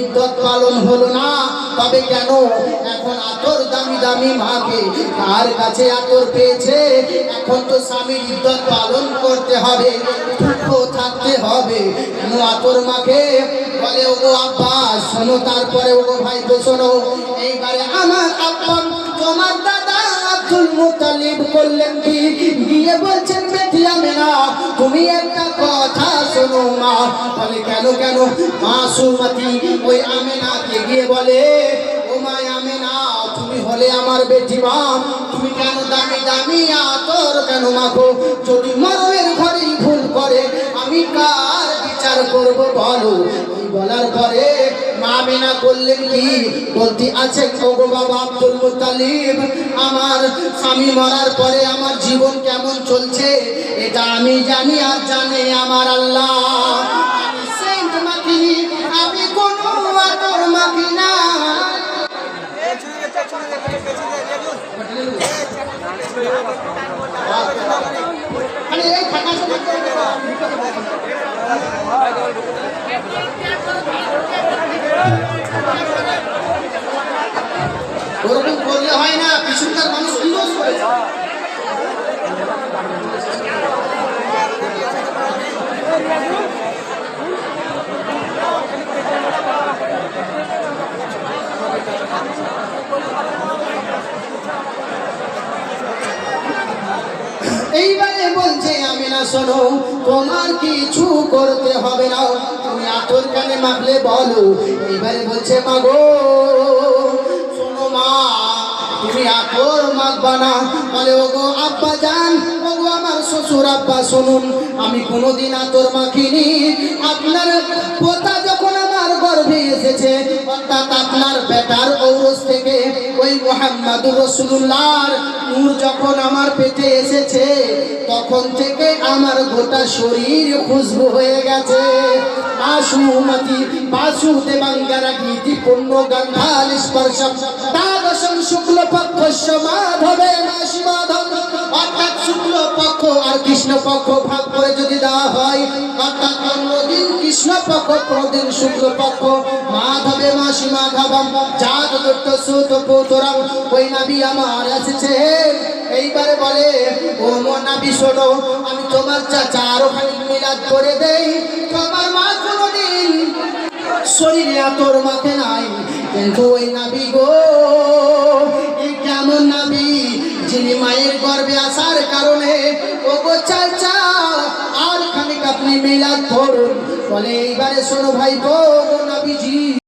ইদ্যত পালন হলো না, তবে কেন? এখন আতর দামি দামি মাকে কার কাছে আতর পেয়েছে? এখন তো স্বামীর ইদ্যত পালন করতে হবে দুঃখ থাকতে হবে। কেন আতর মাকে? বলে, ওগো আব্বা, শোনো, তারপরে ওগো ভাই, তো শোনো, এইবারে আমার আব্বা তোমার দাদা আব্দুল মুতালিব করলেন কি? গিয়ে বলছেন বেটিয়া মেনা তুমি একটা কথা শোনো মা। বলে কেন কেন? মা সুমতি ওই আমেনাকে গিয়ে বলে, ও মা আমেনা, তুমি হলে আমার বেটি মা। তুমি কেন দামি দামি আতর কেন মাখো? যদি মরমের ঘরেই ভুল করে, আমি কার বিচার করব বলো? বলার পরে মা মেনা করলেন কি, বলতে আছে, ওগো বাবা আব্দুল মুতালিব আমার স্বামী মরার পরে আমার জীবন কেমন চলছে? এটা আমি জানি আর জানে আমার আল্লাহ। আমি সেন্ট মাখিনি আমি কোনো আতর মাখি না। মানে এই খাটা ওরকম করলে হয় না পিছনকার মানুষ করে এইবারে বলছে আমি না শোনো, তোমার কিছু করতে হবে না। তুমি আতর কানে মাখলে বলো, এবারে বলছে, মাগো, শোনো মা, তুমি আতর মাখবা না। বলে, ওগো আব্বা যান শ্বশুর আব্বা, শুনুন, আমি কোনোদিন আতর মাখিনি। আপনার পোতা আপনার বেটার ঔরস থেকে ওই নূর যখন আমার পেটে এসেছে, তখন থেকে আমার গোটা শরীর খুশবু হয়ে গেছে। স্পর্শম দ্বাদশম শুক্ল পক্ষ মাধবে মাসি কৃষ্ণ পক্ষ ভাগ করে যদি দেওয়া হয়, অর্থাৎ অন্যদিন কৃষ্ণ পক্ষ প্রদিন শুক্ল পক্ষ মাধবে মাসি মাধবম জাত ওই নাবি আমার এসেছে। এইবারে বলে, ও মো নাবি, শোনো, আমি তোমার চাচা আরও মিলাদ করে দেই। তোমার মা কোনোদিন শরীরে আতর মাখে নাই, কিন্তু ওই নাবি গো ও গো চাচা আর খানিক আপনি মেলা করুন বলে এইবারে শোনো ভাই গো নাবিজি।